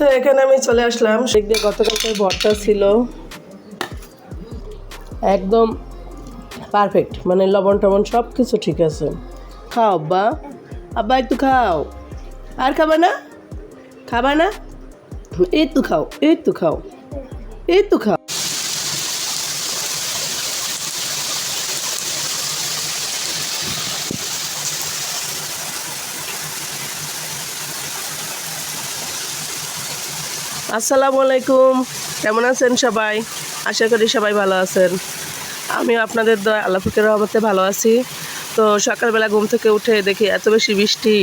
তো এখানে আমি চলে আসলাম। দিক দিয়ে গতকালকে ভর্তা ছিল একদম পারফেক্ট মানে লবণ টবণ সব কিছু ঠিক আছে। খাও, আব্বা। আব্বা, একটু খাও। আর খাবা না? খাবা না? এই তো খাও, এই তো খাও, এই তো খাও। আসসালামু আলাইকুম। কেমন আছেন সবাই? আশা করি সবাই ভালো আছেন। আমি আপনাদের দয়া আল্লাহ ফিকের রহমতে ভালো আছি। তো সকালবেলা ঘুম থেকে উঠে দেখি এত বেশি বৃষ্টি।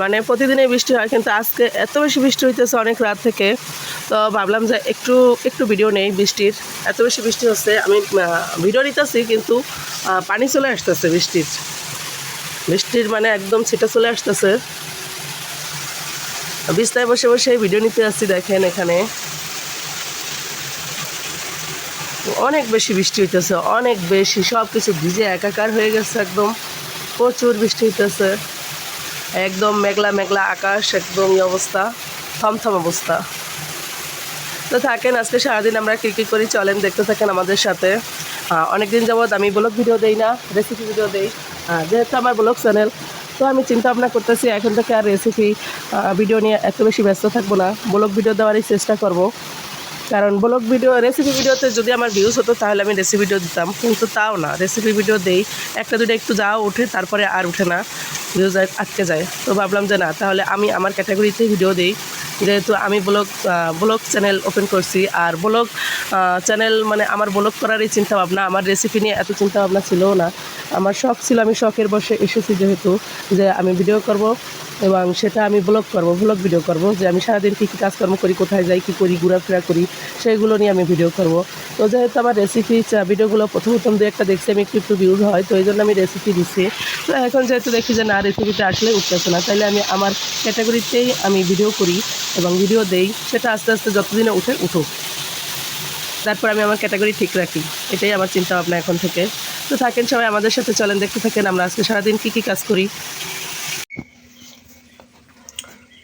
মানে প্রতিদিনই বৃষ্টি হয়, কিন্তু আজকে এত বেশি বৃষ্টি হইতেছে অনেক রাত থেকে। তো ভাবলাম যে একটু একটু ভিডিও নেই বৃষ্টির। এত বেশি বৃষ্টি হচ্ছে, আমি ভিডিও নিতেছি, কিন্তু পানি চলে আসতেছে বৃষ্টির। বৃষ্টির মানে একদম ছিটা চলে আসতেছে। বিছনায় বসে বসে ভিডিও নিতে আসছি, দেখেন এখানে। অনেক বেশি বৃষ্টি হইতেছে, অনেক বেশি সব কিছু ভিজে একাকার হয়ে গেছে একদম। প্রচুর বৃষ্টি হইতেছে। একদম মেঘলা মেঘলা আকাশ, একদম এই অবস্থা, থমথম অবস্থা। তো থাকেন, আজকে সারাদিন আমরা কী কী করি চলেন, দেখতে থাকেন আমাদের সাথে। অনেক দিন যাবৎ আমি ব্লগ ভিডিও দেই না রেসিপি ভিডিও দেই। যেহেতু আমার ব্লগ চ্যানেল তো আমি চিন্তা ভাবনা করতেছি, এখন থেকে আর রেসিপি ভিডিও নিয়ে এত বেশি ব্যস্ত থাকব না। ব্লগ ভিডিও দেওয়ারই চেষ্টা করব। কারণ ব্লগ ভিডিও রেসিপি ভিডিওতে যদি আমার ভিউজ হতো, তাহলে আমি রেসিপি ভিডিও দিতাম। কিন্তু তাও না রেসিপি ভিডিও দেই। একটা দুটো একটু যাও ওঠে, তারপরে আর উঠে না। ভিউজ আটকে যায়। তো ভাবলাম যে না, তাহলে আমি আমার ক্যাটাগরিতে ভিডিও দিই। যেহেতু আমি ব্লগ ব্লগ চ্যানেল ওপেন করছি, আর ব্লগ চ্যানেল মানে আমার ব্লগ করারই চিন্তা ভাবনা আমার রেসিপি নিয়ে এত চিন্তা ভাবনা ছিলও না। আমার শখ ছিল, আমি শখের বসে এসেছি যেহেতু যে আমি ভিডিও করব এবং সেটা আমি ব্লগ করব ব্লগ ভিডিও করব, যে আমি সারাদিন কী কী কাজকর্ম করি, কোথায় যাই, কী করি, ঘোরাফেরা করি সেইগুলো নিয়ে আমি ভিডিও করব। তো যেহেতু আমার রেসিপি ভিডিওগুলো প্রথম প্রথম দু একটা দেখছি, আমি একটু একটু ভিউজ হয়, তো এই জন্য আমি রেসিপি দিচ্ছি তো এখন যেহেতু দেখি যে না রেসিপিটা আসলে উঠতেছে না তাহলে আমি আমার ক্যাটাগরিতেই আমি ভিডিও করি এবং ভিডিও দেই, সেটা আস্তে আস্তে যতদিনে উঠে, উঠুক। তারপর আমি আমার ক্যাটাগরি ঠিক রাখি, এটাই আমার চিন্তা ভাবনা এখন থেকে। তো থাকেন, সবাই আমাদের সাথে চলেন, দেখতে থাকেন, আমরা আজকে সারাদিন কী কী কাজ করি।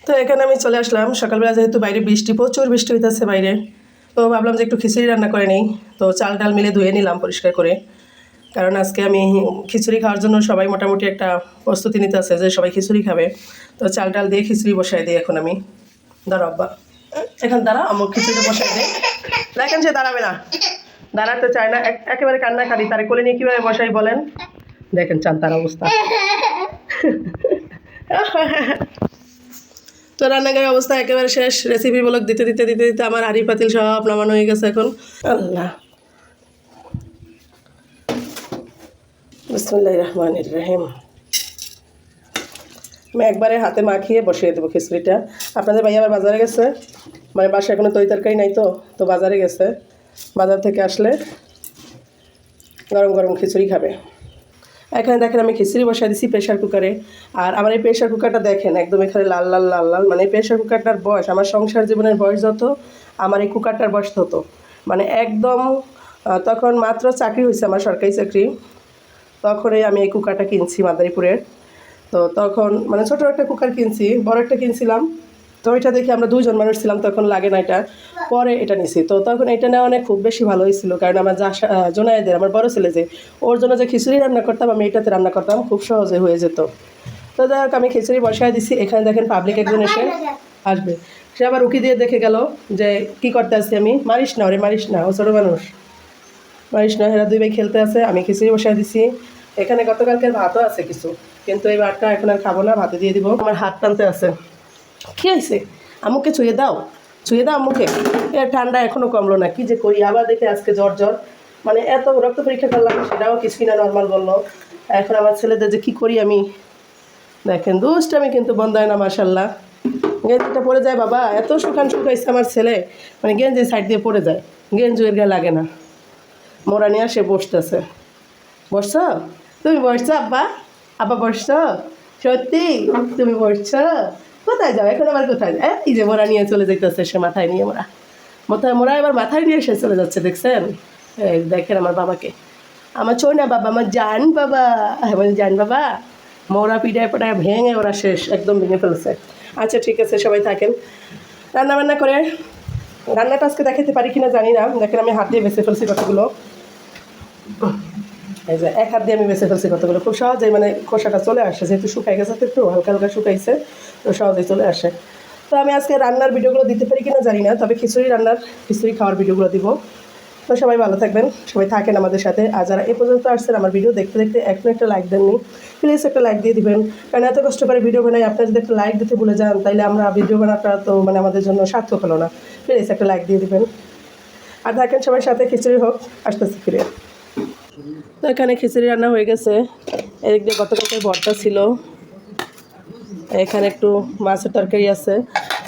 তো এখানে আমি চলে আসলাম, সকালবেলা যেহেতু বাইরে বৃষ্টি, প্রচুর বৃষ্টি হইতেছে বাইরে, তো ভাবলাম যে একটু খিচুড়ি রান্না করে নিই, তো চাল ডাল মিলে ধুয়ে নিলাম পরিষ্কার করে। কারণ আজকে আমি খিচুড়ি খাওয়ার জন্য সবাই মোটামুটি একটা প্রস্তুতি নিতে আছে যে সবাই খিচুড়ি খাবে। তো চাল ডাল দিয়ে খিচুড়ি বসাই দিই এখন আমি। দাঁড়া এখন দাঁড়া আমার খিচুড়িটা বসাই দিই দেখেন সে দাঁড়াবে না। দাঁড়াতে চায় না, এক- একেবারে কান্না কাটি তারে কোলে নিয়ে কীভাবে বসাই বলেন? দেখেন চান তার অবস্থা। তো রান্নাঘরের অবস্থা একেবারে শেষ রেসিপি ব্লগ দিতে দিতে দিতে দিতে আমার হাড়ি পাতিল সব নামানো হয়ে গেছে এখন। আল্লাহ। বিসমুল্লাহ রহমান রহিম। আমি একবারে হাতে মাখিয়ে বসিয়ে দেবো খিচুড়িটা। আপনাদের ভাই আবার বাজারে গেছে? মানে বাসায় এখনও তৈ তরকারি নাই তো তো বাজারে গেছে। বাজার থেকে আসলে গরম গরম খিচুড়ি খাবে। এখানে দেখেন আমি খিচুড়ি বসাই দিছি প্রেশার কুকারে আর আমার এই প্রেশার কুকারটা দেখেন, একদম এখানে লাল লাল লাল লাল। মানে প্রেশার কুকারটার বয়স, আমার সংসার জীবনের বয়স যত, আমার এই কুকারটার বয়স তত। মানে একদম তখন মাত্র চাকরি হয়েছে আমার সরকারি চাকরি। তখনই আমি এই কুকারটা কিনছি মাদারীপুরের। তো তখন মানে ছোটো একটা কুকার কিনছি, বড় একটা কিনছিলাম। তো এটা দেখে আমরা দুজন মানুষ ছিলাম তখন লাগে না এটা। পরে এটা নিছি। তো তখন এটা নেওয়া অনেক খুব বেশি ভালো হয়েছিল কারণ আমার যা জোনায়েদের আমার বড় ছেলে যে ওর জন্য যে খিচুড়ি রান্না করতাম আমি এটাতে রান্না করতাম খুব সহজে হয়ে যেত। তো যাই হোক আমি খিচুড়ি বসায় দিছি। এখানে দেখেন পাবলিক একজন এসে আসবে। সে আবার উকি দিয়ে দেখে গেল যে কি করতে আছি আমি? মারিস না ওরে মারিস না ও ছোটো মানুষ। মারিস না এরা দুই ভাই খেলতে আছে আমি খিচুড়ি বসায় দিছি। এখানে গতকালকের ভাতও আছে কিছু কিন্তু এই ভাতটা এখন আর খাব না ভাতে দিয়ে দিব। আমার হাত টানতে আছে। কি হয়েছে? আম্মুকে ছুঁয়ে দাও ছুঁয়ে দাও আম্মুকে এ ঠান্ডা এখনও কমলো না, কি যে করি? আবার দেখে আজকে জ্বর জ্বর। মানে এত রক্ত পরীক্ষা করলাম, সেটাও কিছুই না নর্মাল বলল। এখন আমার ছেলেদের যে কী করি আমি? দেখেন, দুষ্টামি কিন্তু বন্ধ হয় না মাসাল্লাহ গেঞ্জিটা পড়ে যায় বাবা, এত শুকান শুকাইছে আমার ছেলে। মানে গেঞ্জি সাইড দিয়ে পড়ে যায়, গেঞ্জি এর গায়ে লাগে না। মোরা নিয়ে সে বসতেছে। বসছ? তুমি বসছ, আব্বা? আব্বা, বসছ? সত্যি? তুমি বসছ? কোথায় যাও? এখন আবার কোথায়? যায় এই যে মোরা নিয়ে চলে যেতেছে সে মাথায় নিয়ে মোরা। মাথায় মোরা এবার মাথায় নিয়ে সে চলে যাচ্ছে, দেখছেন? দেখেন আমার বাবাকে। আমার না বাবা, আমার জান বাবা। আমার জান বাবা, মোরা পিঠায় পাটায় ভেঙে ওরা শেষ, একদম ভেঙে ফেলছে। আচ্ছা ঠিক আছে, সবাই থাকেন। রান্না বান্না করে রান্নাটা আজকে দেখাতে পারি কিনা জানি না। দেখেন, আমি হাত দিয়ে বেছে ফেলছি কতগুলো। এই যে এক হাত দিয়ে আমি বেছে ফেলছি কতগুলো? খুব সহজেই মানে খোসাটা চলে আসে, যেহেতু শুকাই গেছে, তো একটু হালকা হালকা শুকাইছে, তো সহজেই চলে আসে। তো আমি আজকে রান্নার ভিডিওগুলো দিতে পারি কিনা জানি না, তবে খিচুড়ি রান্নার, খিচুড়ি খাওয়ার ভিডিওগুলো দিব। তো সবাই ভালো থাকবেন, সবাই থাকেন আমাদের সাথে। আর যারা এ পর্যন্ত আসছেন আমার ভিডিও দেখতে দেখতে এখন একটা লাইক দেননি প্লিজ একটা লাইক দিয়ে দিবেন। কারণ এত কষ্ট করে ভিডিও বানাই, আপনারা যদি একটা লাইক দিতে ভুলে যান তাহলে আমরা ভিডিও বানাটা তো মানে আমাদের জন্য সার্থক হলো না। প্লিজ একটা লাইক দিয়ে দিবেন। আর থাকেন সবার সাথে, খিচুড়ি হোক, আসতেছে ফিরে। তো এখানে খিচুড়ি রান্না হয়ে গেছে। এদিক দিয়ে গতকালকে ভর্তা ছিল। এখানে একটু মাছের তরকারি আছে।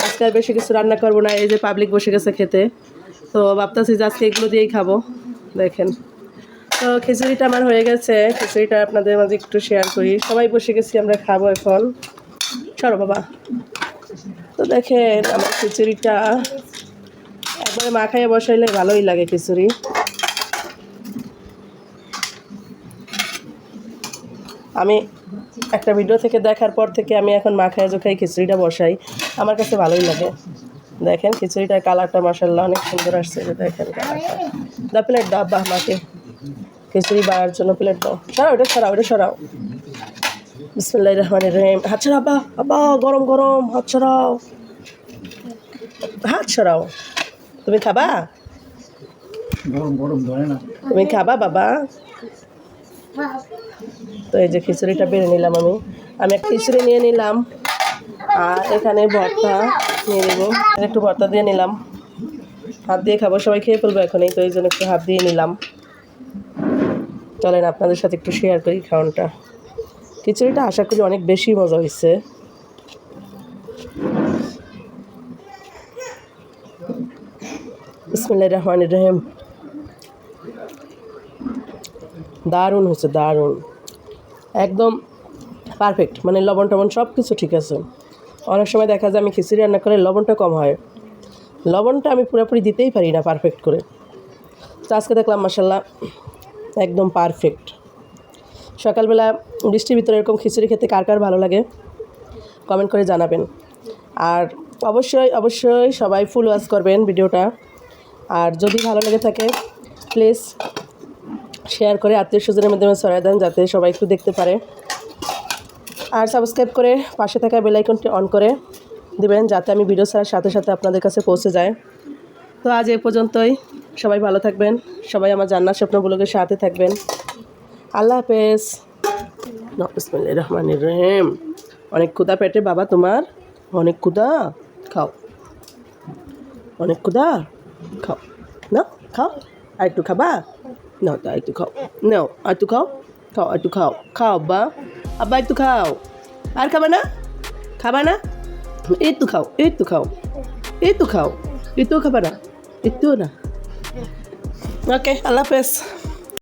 আজকে আর বেশি কিছু রান্না করব না, এই যে পাবলিক বসে গেছে খেতে। তো ভাবতেছি যে আজকে এগুলো দিয়েই খাব, দেখেন। তো খিচুড়িটা আমার হয়ে গেছে। খিচুড়িটা আপনাদের মাঝে একটু শেয়ার করি। সবাই বসে গেছি, আমরা খাব এখন। চলো বাবা। তো দেখেন, আমার খিচুড়িটা। একবারে মাখাইয়ে বসাইলে ভালোই লাগে খিচুড়ি। আমি একটা ভিডিও থেকে দেখার পর থেকে আমি এখন মাখায় জোখাই খিচুড়িটা বসাই। আমার কাছে ভালোই লাগে। দেখেন খিচুড়িটার কালারটা মাসাল্লাহ অনেক সুন্দর আসছে দেখেন কালারটা। দা প্লেট দাও বাহ মাকে খিচুড়ি বাড়ার জন্য প্লেট দাও। সরাও ওটা সরাও ওটা সরাও। বিসমুল্লাহ রহমান রহিম। হাত ছড়া আব্বা আব্বা গরম গরম হাত ছড়াও হাত ছড়াও তুমি খাবা? গরম গরম ধরে না। তুমি খাবা বাবা? তো এই যে খিচুড়িটা বেড়ে নিলাম আমি। আমি একটা খিচুড়ি নিয়ে নিলাম, আর এখানে ভর্তা নিয়ে নেব। একটু ভর্তা দিয়ে নিলাম। হাত দিয়ে খাব, সবাই খেয়ে ফেলব এখনই, তো এই জন্য একটু হাত দিয়ে নিলাম। চলেন আপনাদের সাথে একটু শেয়ার করি খাওয়ানটা। খিচুড়িটা আশা করি অনেক বেশি মজা হয়েছে বিসমুল্লাহ রহমান রহিম। দারুণ হয়েছে দারুণ। একদম পারফেক্ট মানে লবণ টবণ সব কিছু ঠিক আছে। অনেক সময় দেখা যায় আমি খিচুড়ি রান্না করে লবণটা কম হয়। লবণটা আমি পুরোপুরি দিতেই পারি না পারফেক্ট করে। তো আজকে দেখলাম মাসাল্লাহ একদম পারফেক্ট সকালবেলা বৃষ্টির ভিতরে এরকম খিচুড়ি খেতে কার কার ভালো লাগে? কমেন্ট করে জানাবেন। আর অবশ্যই অবশ্যই সবাই ফুল ওয়াচ করবেন ভিডিওটা। আর যদি ভালো লেগে থাকে প্লিজ শেয়ার করে আত্মীয় স্বজনের মাধ্যমে ছড়ায় দেন যাতে সবাই একটু দেখতে পারে। আর সাবস্ক্রাইব করে পাশে থাকা বেলাইকনটি অন করে দেবেন যাতে আমি ভিডিও ছাড়ার সাথে সাথে আপনাদের কাছে পৌঁছে যায়। তো আজ এ পর্যন্তই। সবাই ভালো থাকবেন। সবাই আমার জান্নার স্বপ্নগুলোকে সাথে থাকবেন। আল্লাহ হাফেজ। বিসমিল্লাহ রহমান রহিম। অনেক ক্ষুদা পেটে বাবা তোমার। অনেক ক্ষুদা খাও। অনেক ক্ষুদা খাও। না, খাও। আর একটু খাবা? না তো একটু খাও নাও আর একটু খাও খাও একটু খাও খাও আব্বা আব্বা একটু খাও আর খাবা না খাবা না একটু খাও একটু খাও একটু খাও একটু খাবা না একটু না ওকে আল্লাহ হাফেজ